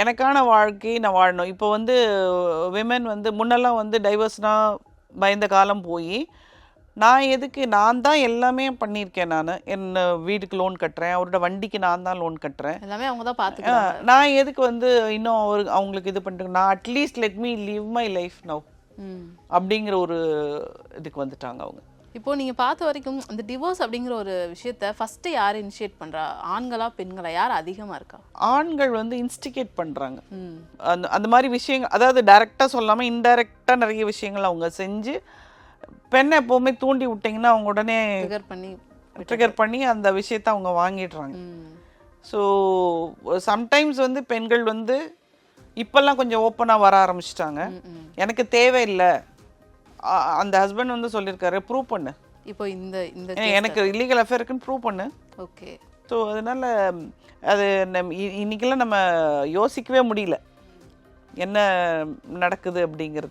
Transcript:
எனக்கான வாழ்க்கையை நான் வாழணும். இப்போ வந்து விமன் வந்து முன்னெல்லாம் வந்து டைவர்ஸ்னால் பயந்த காலம் போய் நான் எதுக்கு நான் தான் எல்லாமே பண்ணியிருக்கேன் நான். என்ன வீட்டுக்கு லோன் கட்டுறேன். அவரோட வண்டிக்கு நான் தான் லோன் கட்டுறேன். எல்லாமே அவங்க தான் பாத்துக்கிறாங்க. நான் எதுக்கு வந்து இன்னும் ஒரு அவங்களுக்கு இது பண்ணிட்டு நான் at least let me live my life now. அப்படிங்கிற ஒரு இதுக்கு வந்துட்டாங்க அவங்க. இப்போ நீங்க பார்த்த வரைக்கும் இந்த டிவோர்ஸ் அப்படிங்கிற ஒரு விஷயத்த ஃபர்ஸ்ட் யார் இனிஷியேட் பண்றா? ஆண்களா பெண்களா? யார் அதிகமா இருக்கா? ஆண்கள் வந்து இன்ஸ்டிகேட் பண்ணுறாங்க அந்த அந்த மாதிரி விஷயங்கள் அதாவது டைரெக்டாக சொல்லாமல் இன்டைரக்டாக நிறைய விஷயங்கள் அவங்க செஞ்சு பெண்ணை எப்போவுமே தூண்டி விட்டிங்கன்னா அவங்க உடனே ட்ரிகர் பண்ணி ட்ரிகர் பண்ணி அந்த விஷயத்தை அவங்க வாங்கிடுறாங்க. ஸோ சம்டைம்ஸ் வந்து பெண்கள் வந்து இப்போல்லாம் கொஞ்சம் ஓப்பனாக வர ஆரம்பிச்சிட்டாங்க. எனக்கு தேவையில்லை. அந்த ஹஸ்பண்ட் வந்து சொல்லியிருக்காரு ப்ரூவ் பண்ணு. இப்போ இந்த இந்த எனக்கு இல்லீகல் அஃபேர் இருக்குன்னு ப்ரூவ் பண்ணு. ஓகே. ஸோ அதனால அது நம் இன்னைக்கெல்லாம் நம்ம யோசிக்கவே முடியல. என்ன நடக்குது அப்படிங்கிறது.